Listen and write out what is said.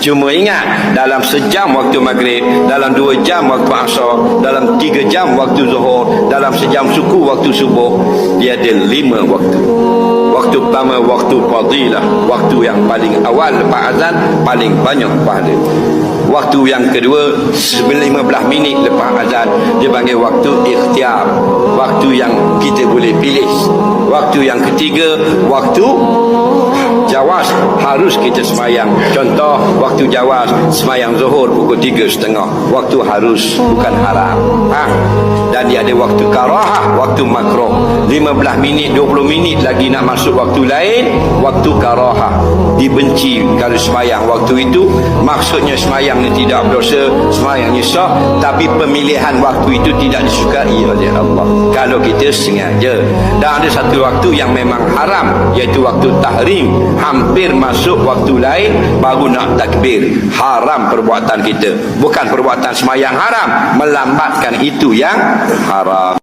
Cuma ingat dalam sejam waktu maghrib, dalam dua jam waktu asar, dalam tiga jam waktu zuhur, dalam sejam suku waktu subuh, dia ada lima waktu. Waktu pertama waktu fadilah, waktu yang paling awal lepas azan paling banyak pahala. Waktu yang kedua 15 minit lepas azan dia panggil waktu ikhtiar, waktu yang kita boleh pilih. Waktu yang ketiga waktu Jawas harus kita semayang Contoh waktu Jawas Semayang Zuhur pukul tiga setengah Waktu harus bukan haram ha? Dan ada waktu karahah Waktu makroh 15 minit 20 minit lagi nak masuk waktu lain Waktu karahah. Dibenci kalau semayang waktu itu. Maksudnya semayang tidak berdosa Semayangnya sah. Tapi pemilihan waktu itu tidak disukai oleh Allah. Kalau kita sengaja. Dan ada satu waktu yang memang haram Iaitu waktu tahrim. Hampir masuk waktu lain baru nak takbir. Haram perbuatan kita. Bukan perbuatan semayang haram melambatkan itu yang haram Sara